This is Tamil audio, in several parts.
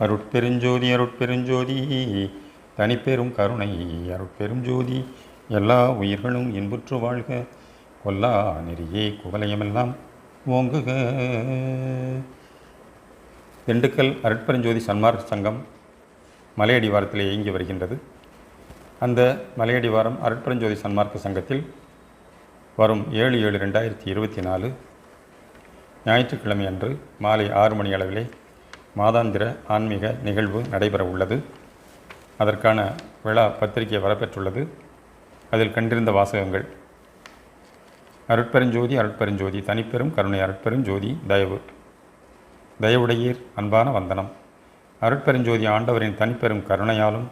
அருட்பெருஞ்சோதி அருட்பெருஞ்சோதி தனிப்பெரும் கருணை. அருட்பெரும் ஜோதி எல்லா உயிர்களும் இன்புற்று வாழ்க. கொல்லா நெறியே குவலயமெல்லாம் ஓங்குக. திண்டுக்கல் அருட்பெருஞ்சோதி சன்மார்க்க சங்கம் மலையடிவாரத்தில் இயங்கி வருகின்றது. அந்த மலையடிவாரம் அருட்பெருஞ்சோதி சன்மார்க்க சங்கத்தில் வரும் ஏழு ஏழு ரெண்டாயிரத்தி இருபத்தி நாலு ஞாயிற்றுக்கிழமை அன்று மாலை ஆறு மணி அளவிலே மாதாந்திர ஆன்மீக நிகழ்வு நடைபெற உள்ளது. அதற்கான விழா பத்திரிகை வரப்பெற்றுள்ளது. அதில் கண்டிருந்த வாசகங்கள் அருட்பெருஞ்சோதி அருட்பெருஞ்சோதி தனிப்பெரும் கருணை அருட்பெருஞ்சோதி தயவு. தயவுடையீர் அன்பான வந்தனம். அருட்பெருஞ்சோதி ஆண்டவரின் தனிப்பெரும் கருணையாலும்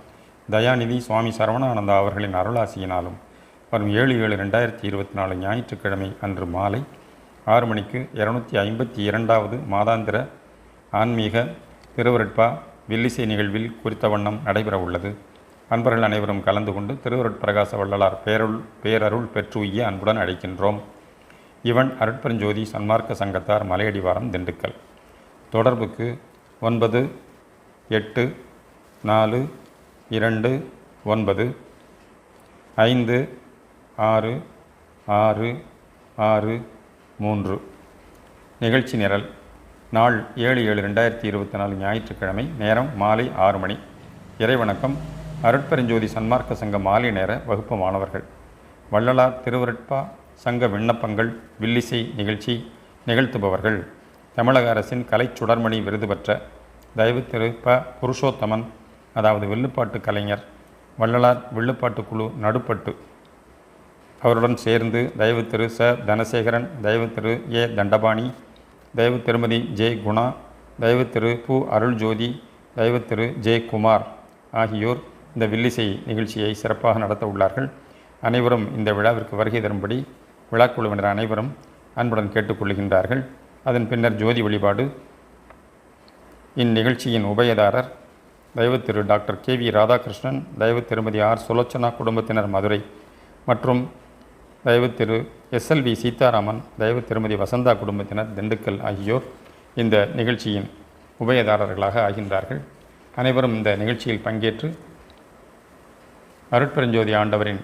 தயாநிதி சுவாமி சரவணானந்தா அவர்களின் அருளாசியினாலும் வரும் ஏழு ஏழு ரெண்டாயிரத்தி இருபத்தி நாலு ஞாயிற்றுக்கிழமை அன்று மாலை ஆறு மணிக்கு இரநூத்தி ஐம்பத்தி இரண்டாவது மாதாந்திர ஆன்மீக திருவருட்பா வில்லிசை நிகழ்வில் குறித்த வண்ணம் நடைபெற உள்ளது அன்பர்கள் அனைவரும் கலந்து கொண்டு திருவருட்பிரகாச வள்ளலார் பேருள் பேரருள் பெற்றுய்ய அன்புடன் அழைக்கின்றோம். இவன் அருட்பெருஞ்சோதி சன்மார்க்க சங்கத்தார் மலையடிவாரம் திண்டுக்கல். தொடர்புக்கு ஒன்பது எட்டு நாலு இரண்டு ஒன்பது ஐந்து ஆறு ஆறு ஆறு மூன்று. நிகழ்ச்சி நிரல் நாள் ஏழு ஏழு ரெண்டாயிரத்தி இருபத்தி நாலு ஞாயிற்றுக்கிழமை நேரம் மாலை ஆறு மணி. இறைவணக்கம். அருட்பெருஞ்சோதி சன்மார்க்க சங்க மாலை நேர வகுப்பு மாணவர்கள். வள்ளலார் திருவருட்பா சங்க விண்ணப்பங்கள் வில்லிசை நிகழ்ச்சி நிகழ்த்துபவர்கள். தமிழக அரசின் கலை சுடர்மணி விருது பெற்ற தயவு திரு ப. புருஷோத்தமன் அதாவது வில்லுப்பாட்டு கலைஞர் வள்ளலார் வில்லுப்பாட்டு குழு நடுப்பட்டு அவருடன் சேர்ந்து தயவு திரு ச. தனசேகரன் தயவு திரு ஏ. தண்டபாணி தயவு திருமதி ஜே. குணா தயவு திரு. பு அருள்ஜோதி தயவு திரு. ஜே. குமார் ஆகியோர் இந்த வில்லிசை நிகழ்ச்சியை சிறப்பாக நடத்த உள்ளார்கள். அனைவரும் இந்த விழாவிற்கு வருகை தரும்படி விழாக்குழுவினர் அனைவரும் அன்புடன் கேட்டுக்கொள்கின்றார்கள். அதன் பின்னர் ஜோதி வழிபாடு. இந்நிகழ்ச்சியின் உபயதாரர் தயவு Thiru. Doctor K. V. Radhakrishnan தயவு திருமதி ஆர். சுலோச்சனா குடும்பத்தினர் மதுரை மற்றும் தயவு திரு எஸ்எல்வி சீதாராமன் தயவு திருமதி வசந்தா குடும்பத்தினர் திண்டுக்கல் ஆகியோர் இந்த நிகழ்ச்சியின் உபயதாரர்களாக ஆகின்றார்கள். அனைவரும் இந்த நிகழ்ச்சியில் பங்கேற்று அருட்பெருஞ்சோதி ஆண்டவரின்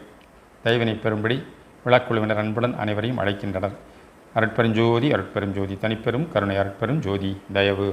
தயவினை பெறும்படி விழாக்குழுவினர் அன்புடன் அனைவரையும் அழைக்கின்றனர். அருட்பெருஞ்சோதி அருட்பெருஞ்சோதி தனிப்பெரும் கருணை அருட்பெரும் ஜோதி தயவு.